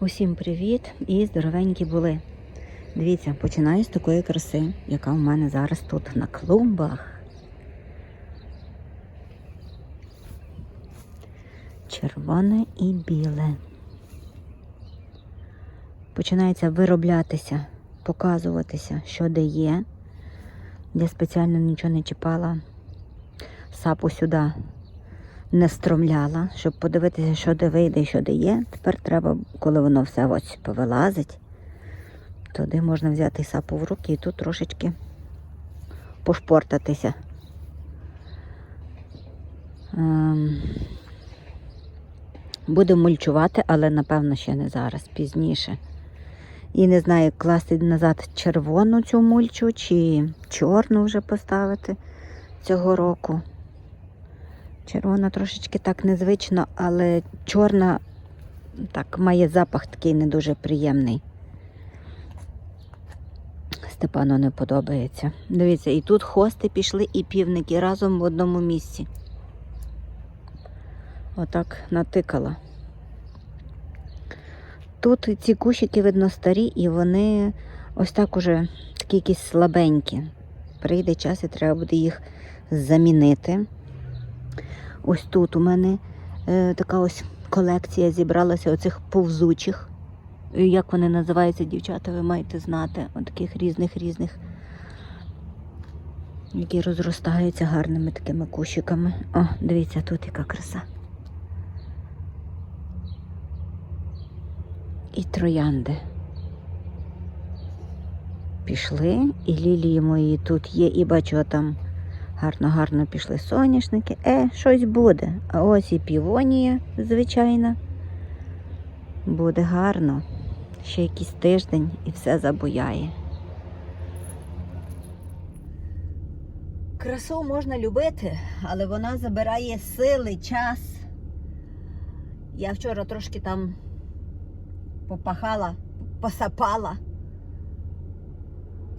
Усім привіт і здоровенькі були. Дивіться, починаю з такої краси, яка у мене зараз тут на клумбах. Червоне і біле. Починається вироблятися, показуватися, що де є. Я спеціально нічого не чіпала, сапу сюди не стромляла, щоб подивитися, що де вийде і що де є. Тепер треба, коли воно все ось повилазить, туди можна взяти сапу в руки і тут трошечки пошпортатися. Ем, Будемо мульчувати, але напевно ще не зараз, пізніше. І не знаю, класти назад червону цю мульчу чи чорну вже поставити цього року. Червона трошечки так незвично, але чорна так має запах такий не дуже приємний. Степану не подобається. Дивіться, і тут хости пішли, і півники разом в одному місці. Отак натикала. Тут ці кущики, видно, старі, і вони ось так уже такі якісь слабенькі. Прийде час і треба буде їх замінити. Ось тут у мене е, така ось колекція зібралася оцих повзучих. Як вони називаються, дівчата, ви маєте знати. От таких різних різних, які розростаються гарними такими кущиками. О, дивіться, тут яка краса. І троянди. Пішли, і лілії мої тут є, і бачу там гарно-гарно пішли соняшники. Е, щось буде. А ось і півонія, звичайна. Буде гарно. Ще якийсь тиждень і все забуяє. Красу можна любити, але вона забирає сили, час. Я вчора трошки там попахала, посапала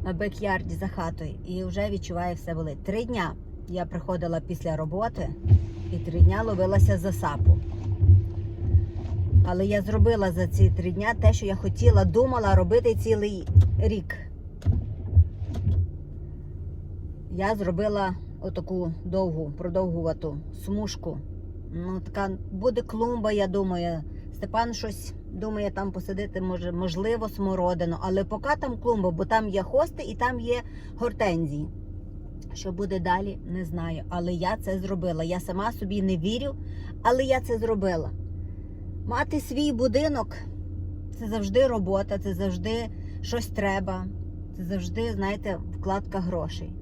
на бек-ярді за хатою і вже відчуваю все болить. Три дня я приходила після роботи і три дня ловилася за сапу. Але я зробила за ці три дня те, що я хотіла, думала робити цілий рік. Я зробила отаку довгу, продовгувату смужку. Ну, така буде клумба, я думаю. Степан щось думає там посадити, може, можливо, смородину, але поки там клумба, бо там є хости і там є гортензії. Що буде далі, не знаю. Але я це зробила. Я сама собі не вірю, але я це зробила. Мати свій будинок це завжди робота, це завжди щось треба. Це завжди, знаєте, вкладка грошей.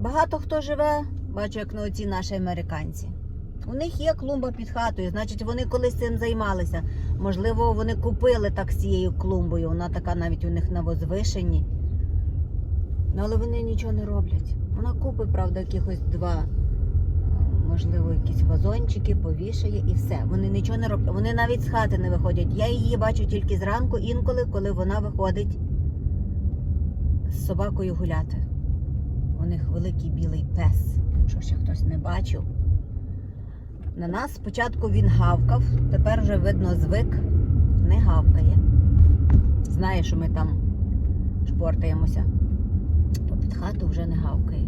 Багато хто живе, бачу, як на оці наші американці. У них є клумба під хатою, значить, вони колись цим займалися. Можливо, вони купили так цією клумбою. Вона така навіть у них на возвишенні. Ну, але вони нічого не роблять. Вона купить, правда, якихось два, е, можливо, якісь вазончики, повішає і все. Вони нічого не роблять. Вони навіть з хати не виходять. Я її бачу тільки зранку, інколи, коли вона виходить з собакою гуляти. У них великий білий пес, якщо ще хтось не бачив. На нас спочатку він гавкав, тепер вже видно звик, не гавкає. Знає, що ми там шпортаємося. Попід хату вже не гавкає.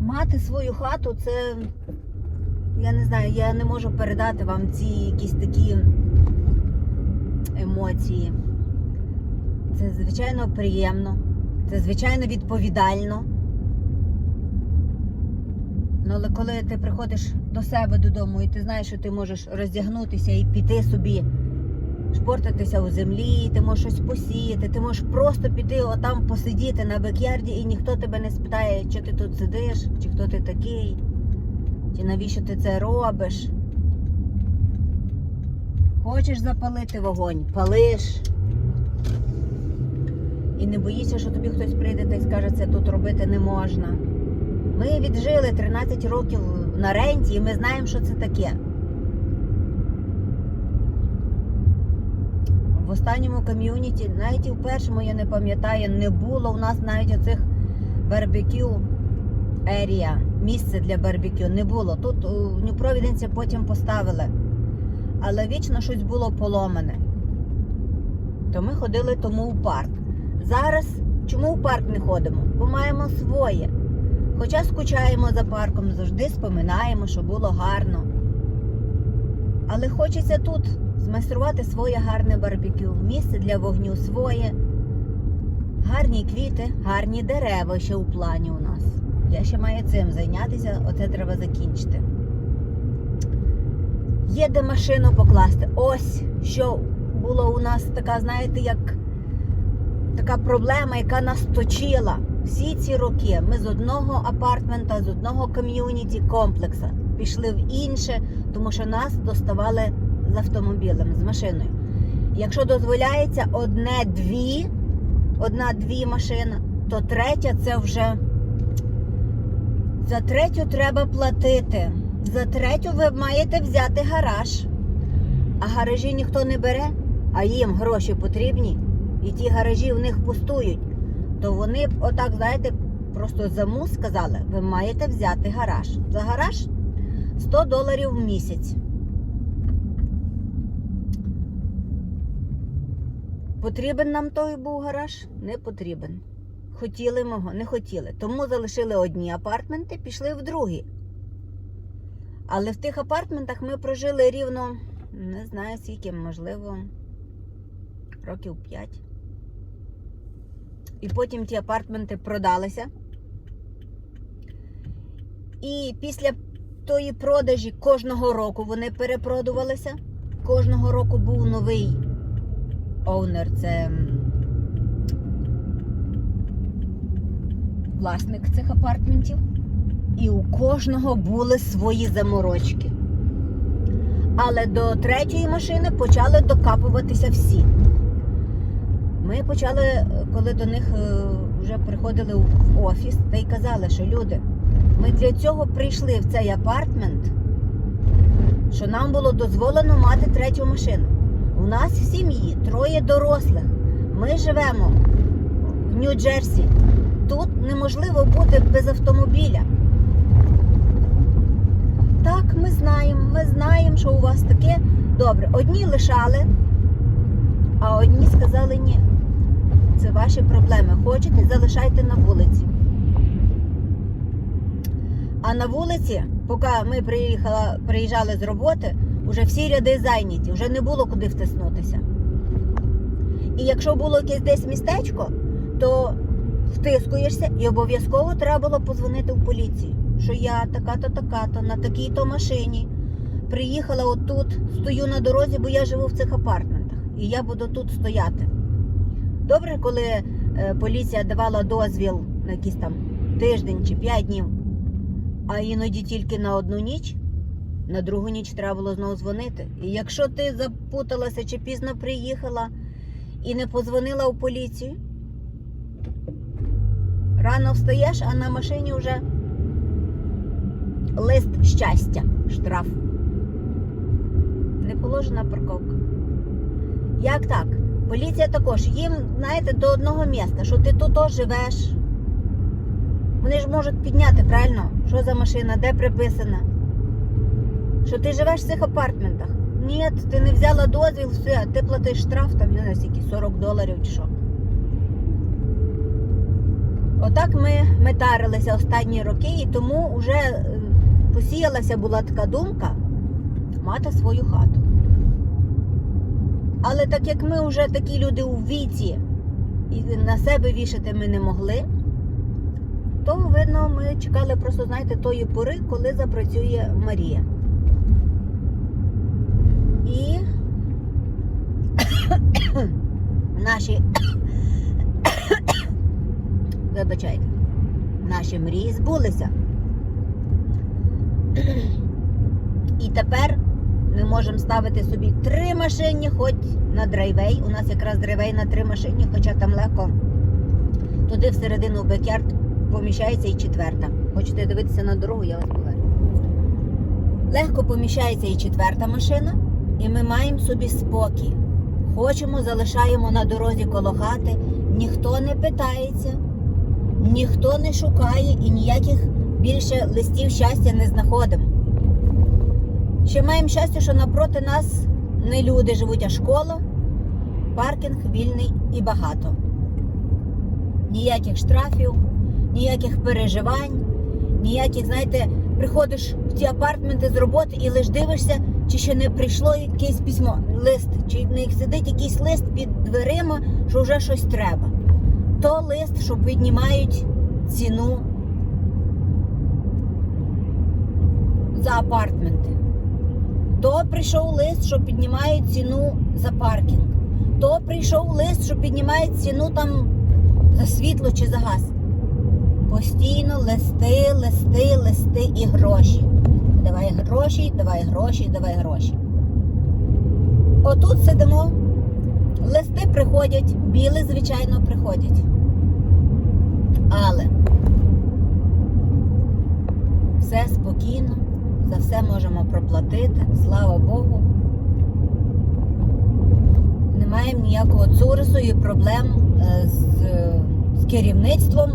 Мати свою хату це, я не знаю, я не можу передати вам ці якісь такі емоції. Це звичайно приємно, це звичайно відповідально. Ну, але коли ти приходиш до себе додому і ти знаєш, що ти можеш роздягнутися і піти собі, шпортатися у землі, ти можеш щось посіяти, ти можеш просто піти отам посидіти на бекярді і ніхто тебе не спитає, чи ти тут сидиш, чи хто ти такий, чи навіщо ти це робиш. Хочеш запалити вогонь, палиш. І не боїшся, що тобі хтось прийде та й скаже, це тут робити не можна. Ми віджили 13 років на ренті, і ми знаємо, що це таке. В останньому ком'юніті, навіть і в першому, я не пам'ятаю, не було у нас навіть оцих барбекю ерія місце для барбекю. Не було. Тут у Нью-Провіденці потім поставили. Але вічно щось було поломане. То ми ходили тому в парк. Зараз чому в парк не ходимо? Бо маємо своє. Хоча скучаємо за парком, завжди споминаємо, що було гарно. Але хочеться тут змайструвати своє гарне барбекю, місце для вогню своє. Гарні квіти, гарні дерева ще у плані у нас. Я ще маю цим зайнятися, оце треба закінчити. Є де машину покласти. Ось що було у нас така, знаєте, як така проблема, яка нас точила всі ці роки. Ми з одного апартмента, з одного ком'юніті комплекса пішли в інше, тому що нас доставали з автомобілем, з машиною. Якщо дозволяється одне-дві, одна-дві машини, то третя це вже за третю треба платити. За третю ви маєте взяти гараж. А гаражі ніхто не бере, а їм гроші потрібні, і ті гаражі в них пустують. То вони б отак, знаєте, просто заму сказали, ви маєте взяти гараж. За гараж 100 доларів в місяць. Потрібен нам той був гараж? Не потрібен. Хотіли мого, не хотіли. Тому залишили одні апартменти, пішли в другі. Але в тих апартментах ми прожили рівно, не знаю скільки, можливо, років 5. І потім ті апартменти продалися. І після тої продажі кожного року вони перепродувалися. Кожного року був новий оунер, це власник цих апартментів. І у кожного були свої заморочки. Але до третьої машини почали докапуватися всі. Ми почали, е, коли до них е, вже приходили в офіс, та й казали, що люди, ми для цього прийшли в цей апартмент, що нам було дозволено мати третю машину. У нас в сім'ї троє дорослих. Ми живемо в Нью-Джерсі. Тут неможливо бути без автомобіля. Так, ми знаємо, ми знаємо, що у вас таке. Добре, одні лишали, а одні сказали ні. Це ваші проблеми. Хочете, залишайте на вулиці. А на вулиці, поки ми приїхала, приїжджали з роботи, вже всі ряди зайняті, вже не було куди втиснутися. І якщо було якесь десь містечко, то втискуєшся і обов'язково треба було позвонити в поліцію, що я така-то, така-то, на такій-то машині приїхала отут, стою на дорозі, бо я живу в цих апартментах. І я буду тут стояти. Добре, коли е, поліція давала дозвіл на якийсь там тиждень чи п'ять днів, а іноді тільки на одну ніч, на другу ніч треба було знову дзвонити. І якщо ти запуталася чи пізно приїхала і не подзвонила в поліцію, рано встаєш, а на машині вже лист щастя, штраф. Не положена парковка. Як так? Поліція також, їм, знаєте, до одного міста, що ти тут живеш. Вони ж можуть підняти, правильно? Що за машина, де приписана? Що ти живеш в цих апартментах? Ні, ти не взяла дозвіл, все, ти платиш штраф, там не скільки, 40 доларів чи що. Отак ми метарилися останні роки, і тому вже е, посіялася була така думка мати свою хату. Але так як ми вже такі люди у віці і на себе вішати ми не могли, то видно, ми чекали просто, знаєте, тої пори, коли запрацює Марія. І наші вибачайте, наші мрії збулися. І тепер ми можемо ставити собі три машини, хоч на драйвей. У нас якраз драйвей на три машини, хоча там легко. Туди всередину бекярд поміщається і четверта. Хочете дивитися на дорогу, я вас поверну. Легко поміщається і четверта машина, і ми маємо собі спокій. Хочемо, залишаємо на дорозі коло хати, ніхто не питається, ніхто не шукає і ніяких більше листів щастя не знаходимо. Ще маємо щастя, що напроти нас не люди живуть, а школа, паркінг вільний і багато. Ніяких штрафів, ніяких переживань, ніяких, знаєте, приходиш в ті апартменти з роботи і лиш дивишся, чи ще не прийшло якесь письмо, лист, чи не сидить якийсь лист під дверима, що вже щось треба. То лист, що піднімають ціну за апартменти. То прийшов лист, що піднімають ціну за паркінг. То прийшов лист, що піднімає ціну там за світло чи за газ. Постійно листи, листи, листи і гроші. Давай гроші, давай гроші, давай гроші. Отут сидимо, листи приходять, біли, звичайно, приходять. Але все спокійно, за все можемо проплатити, слава Богу. Не маємо ніякого цурису і проблем е, з, з керівництвом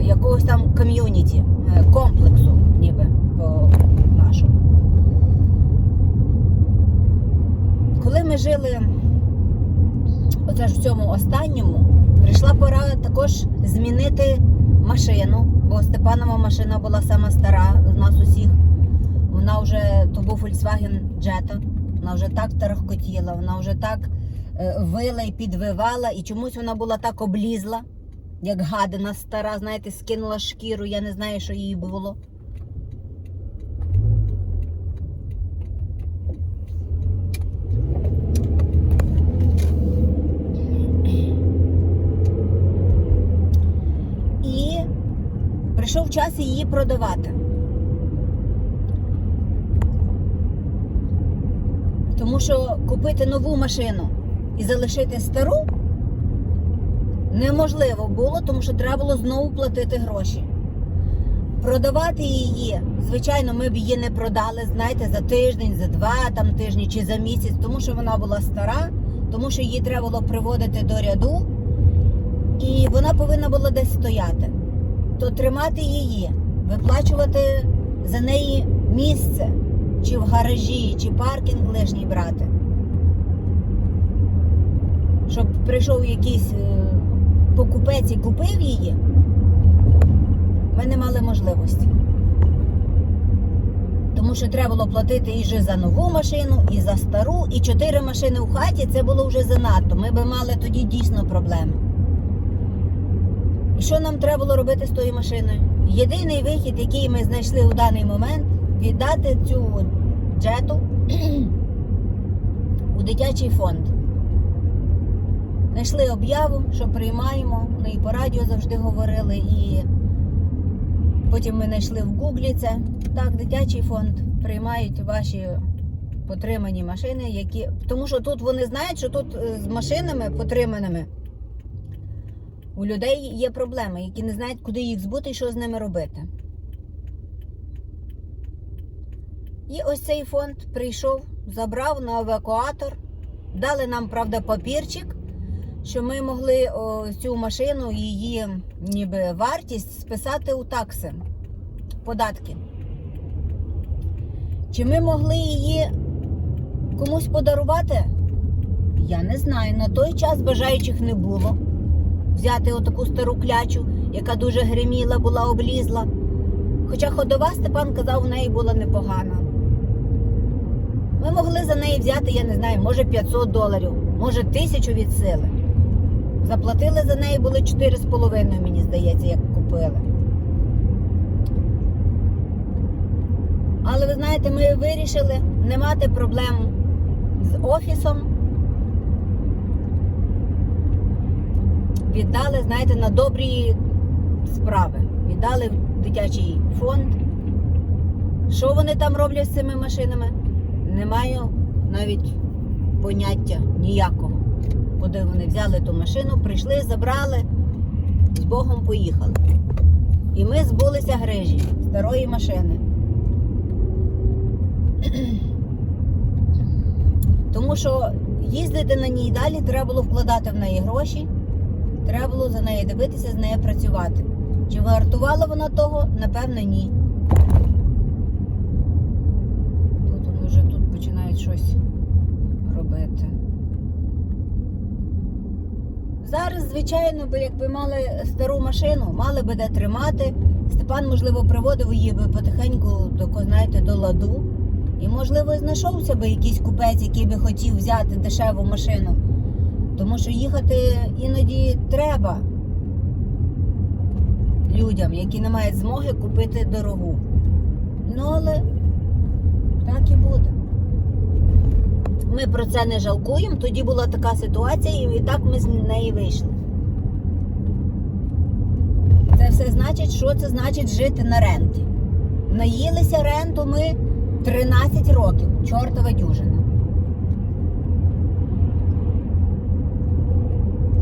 якогось там ком'юніті, е, комплексу, ніби по нашому. Коли ми жили оце ж в цьому останньому, прийшла пора також змінити машину, бо Степанова машина була сама стара з нас усіх. Вона вже то був Volkswagen Jetta, вона вже так тарахкотіла, вона вже так е, вила і підвивала, і чомусь вона була так облізла, як гадина стара, знаєте, скинула шкіру, я не знаю, що їй було. І прийшов час її продавати. Тому що купити нову машину і залишити стару неможливо було, тому що треба було знову платити гроші. Продавати її, звичайно, ми б її не продали, знаєте, за тиждень, за два там тижні чи за місяць, тому що вона була стара, тому що її треба було приводити до ряду, і вона повинна була десь стояти. То тримати її, виплачувати за неї місце, чи в гаражі, чи паркінг лишній брати. Щоб прийшов якийсь е, покупець і купив її, ми не мали можливості. Тому що треба було платити і вже за нову машину, і за стару, і чотири машини в хаті це було вже занадто. Ми би мали тоді дійсно проблеми. І що нам треба було робити з тою машиною? Єдиний вихід, який ми знайшли у даний момент, віддати цю джету у дитячий фонд. Знайшли об'яву, що приймаємо. Вони і по радіо завжди говорили, і потім ми знайшли в Гуглі це. Так, дитячий фонд приймають ваші потримані машини, які. Тому що тут вони знають, що тут е, з машинами потриманими у людей є проблеми, які не знають, куди їх збути і що з ними робити. І ось цей фонд прийшов, забрав на евакуатор, дали нам, правда, папірчик, що ми могли о, цю машину, її ніби вартість списати у такси, податки. Чи ми могли її комусь подарувати? Я не знаю. На той час бажаючих не було. Взяти отаку стару клячу, яка дуже гриміла, була облізла. Хоча ходова Степан казав, в неї була непогана. Ми могли за неї взяти, я не знаю, може 500 доларів, може тисячу від сили. Заплатили за неї були 4,5, мені здається, як купили. Але ви знаєте, ми вирішили не мати проблем з офісом. Віддали, знаєте, на добрі справи. Віддали в дитячий фонд. Що вони там роблять з цими машинами? Не маю навіть поняття ніякого. Куди вони взяли ту машину, прийшли, забрали, з Богом поїхали. І ми збулися грижі старої машини. Тому що їздити на ній далі треба було вкладати в неї гроші, треба було за нею дивитися, з нею працювати. Чи вартувала вона того? Напевно, ні. Тут вони вже тут починають щось робити. Зараз, звичайно, би якби мали стару машину, мали би де тримати. Степан, можливо, приводив її би потихеньку тако, знаєте, до ладу. І, можливо, знайшовся би якийсь купець, який би хотів взяти дешеву машину. Тому що їхати іноді треба людям, які не мають змоги купити дорогу. Ну, але так і буде. Ми про це не жалкуємо. Тоді була така ситуація, і так ми з неї вийшли. Це все значить, що це значить жити на ренті. Наїлися ренту ми 13 років. Чортова дюжина.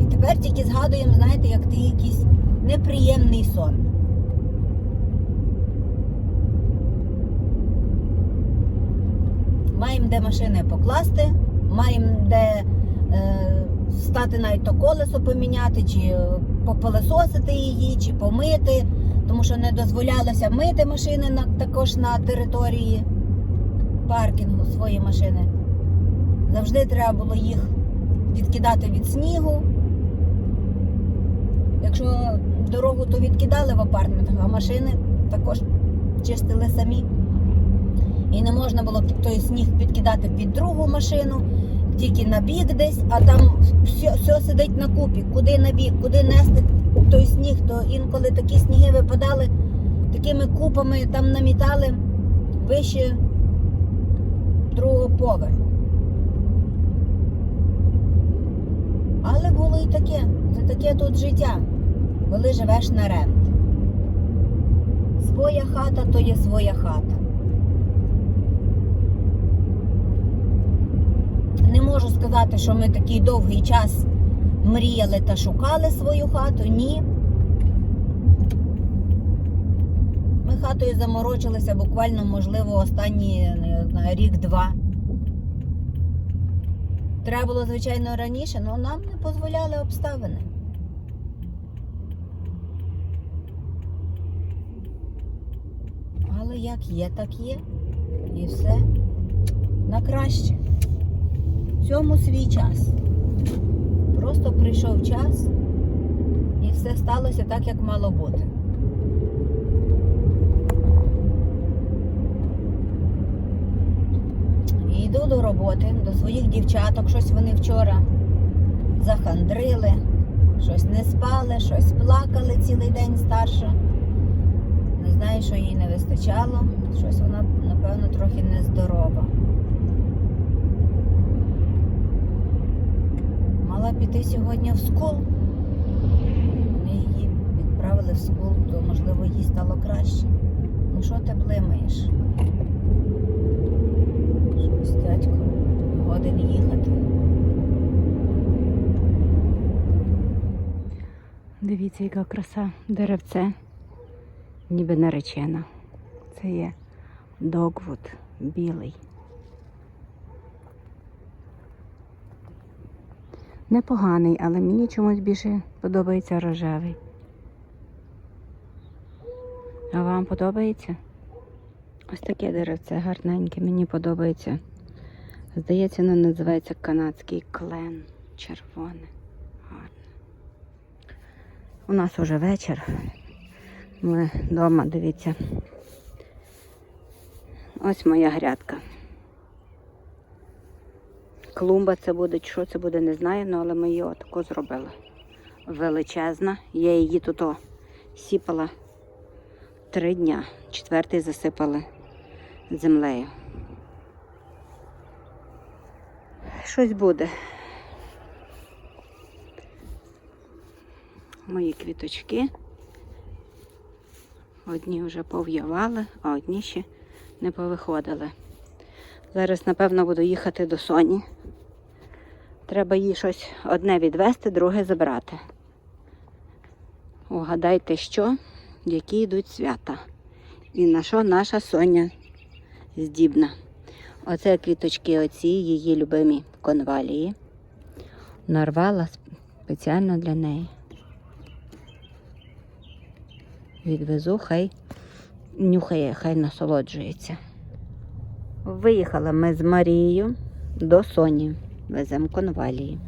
І тепер тільки згадуємо, знаєте, як ти якийсь неприємний сон. Маємо де машини покласти, маємо де е, стати навіть то колесо поміняти, чи е, попилососити її, чи помити, тому що не дозволялося мити машини на, також на території паркінгу свої машини. Завжди треба було їх відкидати від снігу. Якщо дорогу, то відкидали в апартментах, а машини також чистили самі. І не можна було той сніг підкидати під другу машину, тільки на бік десь, а там все, все сидить на купі. Куди на бік, куди нести той сніг, то інколи такі сніги випадали, такими купами там намітали вище другого поверху. Але було і таке. Це таке тут життя, коли живеш на рент. Своя хата то є своя хата. Не можу сказати, що ми такий довгий час мріяли та шукали свою хату. Ні. Ми хатою заморочилися буквально, можливо, останні рік-два. Треба було, звичайно, раніше, але нам не дозволяли обставини. Але як є, так є. І все на краще. Всьому свій час. Просто прийшов час і все сталося так, як мало бути. І йду до роботи, до своїх дівчаток. Щось вони вчора захандрили, щось не спали, щось плакали цілий день старша. Не знаю, що їй не вистачало. Щось вона, напевно, трохи нездорова. Мала піти сьогодні в скул. Вони її відправили в скул, то можливо їй стало краще. Ну що ти блимаєш? Щось дядько годин їхати. Дивіться, яка краса деревце, ніби наречена. Це є догвуд білий. Непоганий, але мені чомусь більше подобається рожевий. А вам подобається? Ось таке деревце гарненьке, мені подобається. Здається, воно називається канадський клен. Червоне. Гарне. У нас уже вечір. Ми вдома, дивіться. Ось моя грядка. Клумба це буде, що це буде, не знаю, ну, але ми її отако зробили. Величезна. Я її тут сіпала три дня. Четвертий засипали землею. Щось буде. Мої квіточки. Одні вже пов'явали, а одні ще не повиходили. Зараз, напевно, буду їхати до Соні. Треба їй щось одне відвести, друге забрати. Угадайте, що, які йдуть свята. І на що наша Соня здібна. Оце квіточки оці, її любимі конвалії. Нарвала спеціально для неї. Відвезу, хай нюхає, хай насолоджується. Виїхали ми з Марією до Соні. Веземо конвалії.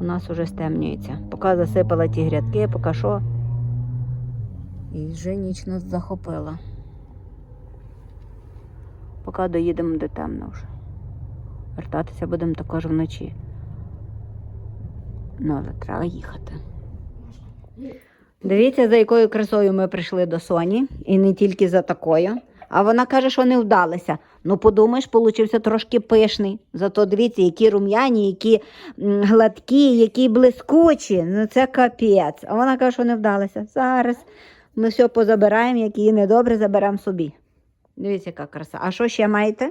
У нас уже стемнюється. Поки засипала ті грядки, поки що. І вже ніч нас захопила. Поки доїдемо де темно вже. Вертатися будемо також вночі. Ну, але треба їхати. Дивіться, за якою красою ми прийшли до Соні, і не тільки за такою. А вона каже, що не вдалися. Ну, подумаєш, получився трошки пишний. Зато дивіться, які рум'яні, які гладкі, які блискучі. Ну це капець. А вона каже, що не вдалися. Зараз ми все позабираємо, як її недобре, заберемо собі. Дивіться, яка краса. А що ще маєте?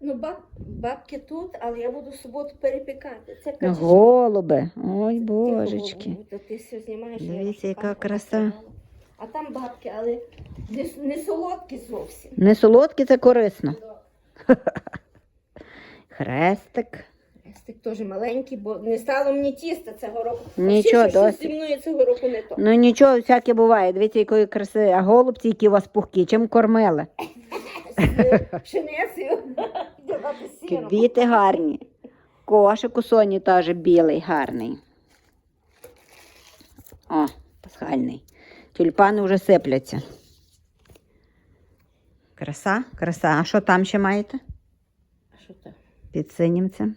Ну, баб, бабки тут, але я буду суботу перепікати. Це качечки. Голуби. Ой, божечки. ти все знімаєш. Дивіться, яка краса. А там бабки, але не, не солодкі зовсім. Не солодкі, це корисно. Хрестик. Стик теж маленький, бо не стало мені тіста цього року. Нічого, Всі, що досить. зі мною цього року не то. Ну нічого, всяке буває. Дивіться, якої краси. А голубці, які у вас пухкі, чим кормили? Пшеницею. Давати. Квіти гарні. Кошик у Соні теж білий, гарний. О, пасхальний. Тюльпани вже сипляться. Краса, краса. А що там ще маєте? А що там? Під синім цим?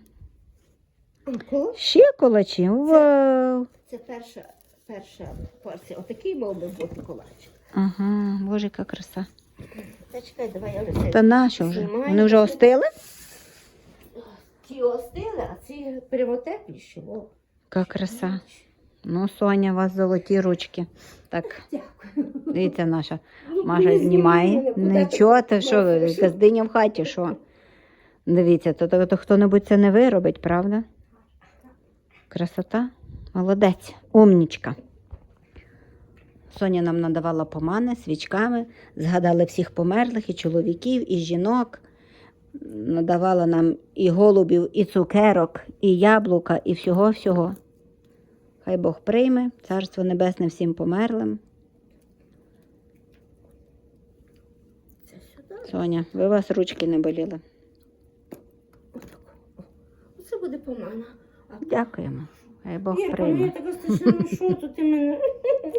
Ще колачі. Вау. Це перша, перша порція. Отакий мав би бути колачик. Ага, боже, яка краса. Та чекай, давай я вже Та нащо вже? Знімаю. Вони вже остили? ті остили, а ці прямо теплі ще. Яка краса. Ну, Соня, у вас золоті ручки. Так, Дякую. дивіться, наша Ну, Маша знімає. Нічого, ти що ви, газдиня в хаті, що? Дивіться, то, то, то хто-небудь це не виробить, правда? Красота? Молодець, умнічка. Соня нам надавала помани свічками, згадали всіх померлих, і чоловіків, і жінок. Надавала нам і голубів, і цукерок, і яблука, і всього-всього. Хай Бог прийме, царство небесне всім померлим. Соня, ви у вас ручки не боліли. Оце буде помана. Дякуємо. Хай Бог Ірка, ну я прийме. така страшна, ну що тут ти мене?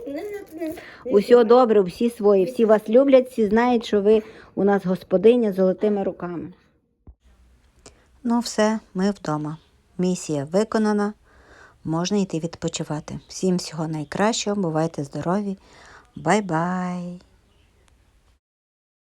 Не, не, не, не Усього добре, всі свої, всі вас люблять, всі знають, що ви у нас господиня з золотими руками. Ну, все, ми вдома. Місія виконана. Можна йти відпочивати. Всім всього найкращого, бувайте здорові. Бай-бай!